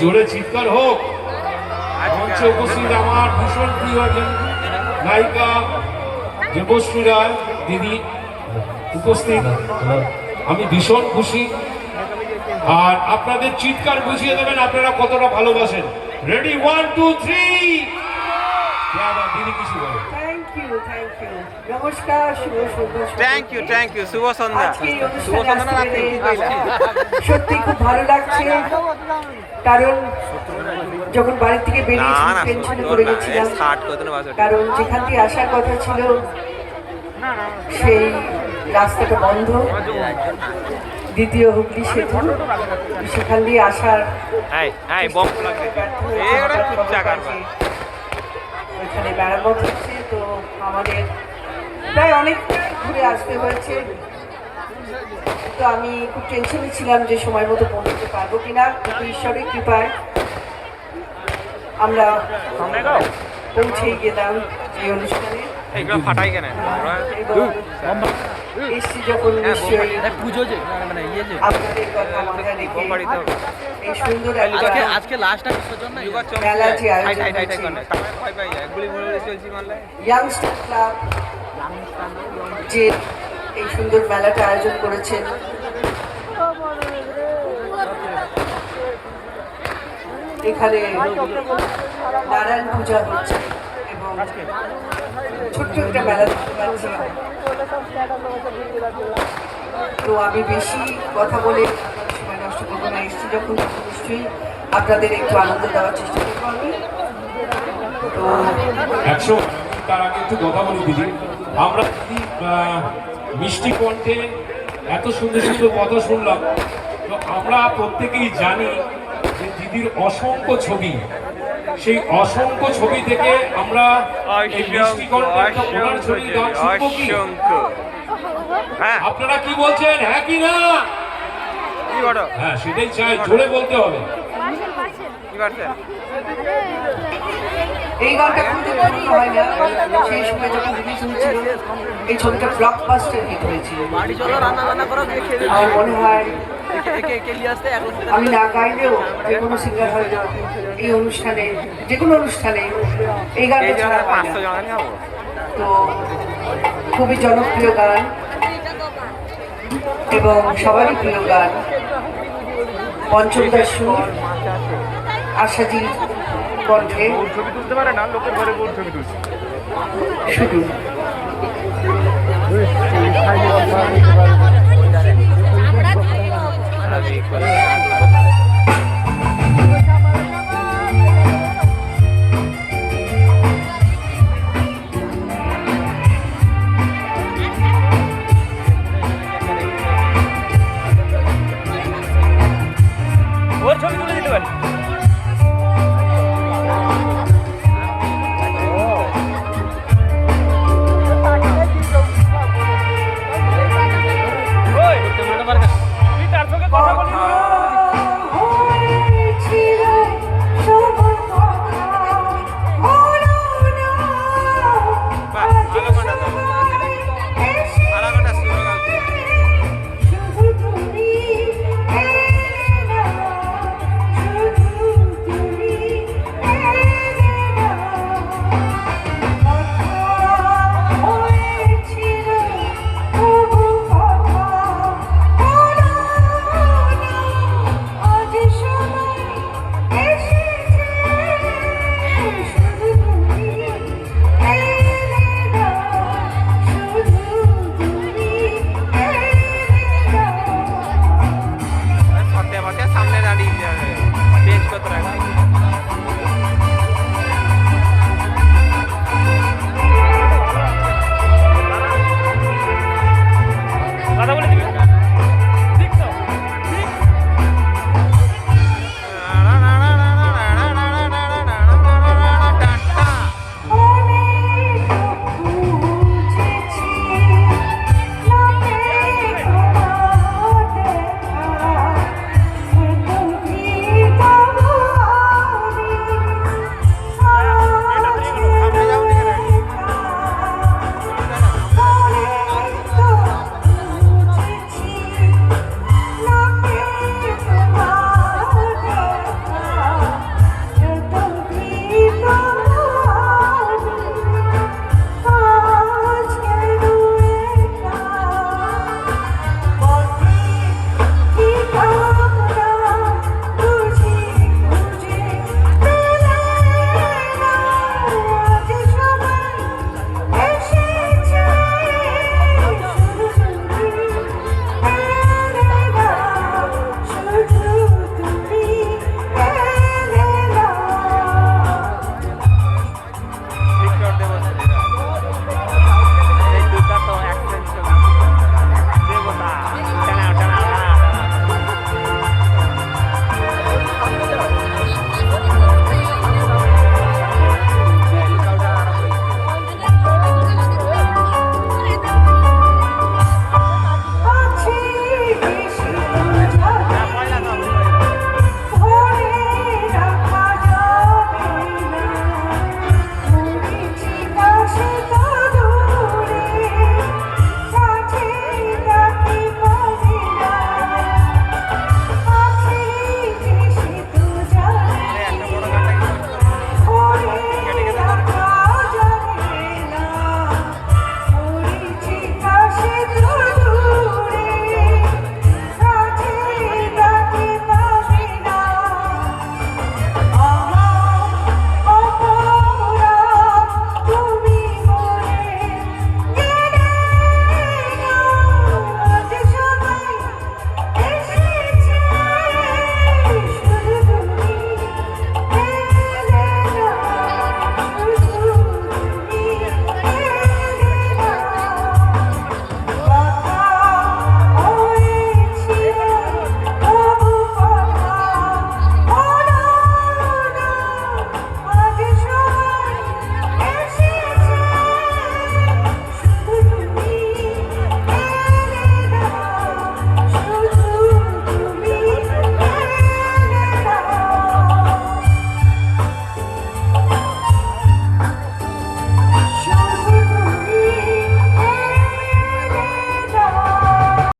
জোরে চিৎকার হোক। মঞ্চে উপস্থিত আমার ভীষণ প্রিয় নায়িকা দেবশ্রী রায় দিদি উপস্থিত। আমি ভীষণ খুশি। আর আপনাদের চিৎকার বুঝিয়ে দেবেন আপনারা কতটা ভালোবাসেন। রেডি ওয়ান টু থ্রি দিদি কিছু বলো থ্যাংক ইউ থ্যাংক ইউ নমস্কার শুভ থ্যাংক ইউ থ্যাংক ইউ শুভ সন্ধ্যা শুভ সন্ধ্যা সত্যি খুব ভালো লাগছে। কারণ যখন বাড়ি থেকে বেরিয়েছি টেনশনে পড়ে গেছিলাম কারণ যেখান দিয়ে আসার কথা ছিল সেই রাস্তাটা বন্ধ। দ্বিতীয় হুগলি সেতু। সেখান দিয়ে আসার হ্যাঁ হ্যাঁ বম আমাদের প্রায় অনেক ঘুরে আসতে হয়েছে। তো আমি খুব টেনশনে ছিলাম যে সময় মতো পৌঁছতে পারব কিনা। কিন্তু ঈশ্বরের কৃপায় আমরা পৌঁছেই গেলাম এই অনুষ্ঠানে। এইগুলো ফাটাই কেন। এবং এসছি যখন হ্যাঁ, পুজো যে মানে ইয়ে যে। আপনাদের কথা মাথায় রেখে বোম বাড়িতে হবে এই সুন্দর আজকে আজকে লাস্টটা বিসর্জন না? মেলা যে আয়োজন ইয়াংস্টার ক্লাব এই সুন্দর মেলাটা আয়োজন করেছেন। এখানে নারায়ণ পূজা হচ্ছে। ছোট্ট একটা তো আমি বেশি কথা বলে সময় নষ্ট করব না। এসছি যখন, নিশ্চয়ই আপনাদের একটু আনন্দ দেওয়ার চেষ্টা করব আমি। একশো, তার আগে একটু কথা বলি দিদি। আমরা দিদি মিষ্টি কণ্ঠে এত সুন্দর সুন্দর কথা শুনলাম, তো আমরা প্রত্যেকেই জানি যে দিদির অসংখ্য ছবি সেই অসংখ্য ছবি থেকে আমরা অসংখ্য হ্যাঁ। আপনারা কি বলছেন? হ্যাঁ কি না হ্যাঁ সেটাই চাই জোরে বলতে হবে। এই গানটা কিন্তু তৈরি হয় না সেই সময় যখন রিলিজ হয়েছিল এই ছবিটা ব্লকবাস্টার হিট হয়েছিল। আমার মনে হয় আমি না গাইলেও যে কোনো সিঙ্গার হয়তো এই অনুষ্ঠানে যে কোনো অনুষ্ঠানে এই গানটা এই ছাড়া জন্য না। তো খুবই জনপ্রিয় গান এবং সবারই প্রিয় গান। পঞ্চম দাস সুর আশাজির কণ্ঠে। ছবি তুলতে পারে না? লোকের ঘরে বোর ছবি তুলছে। শুধু। আমি கண்ணாடி பேச்சு பத்துறாங்க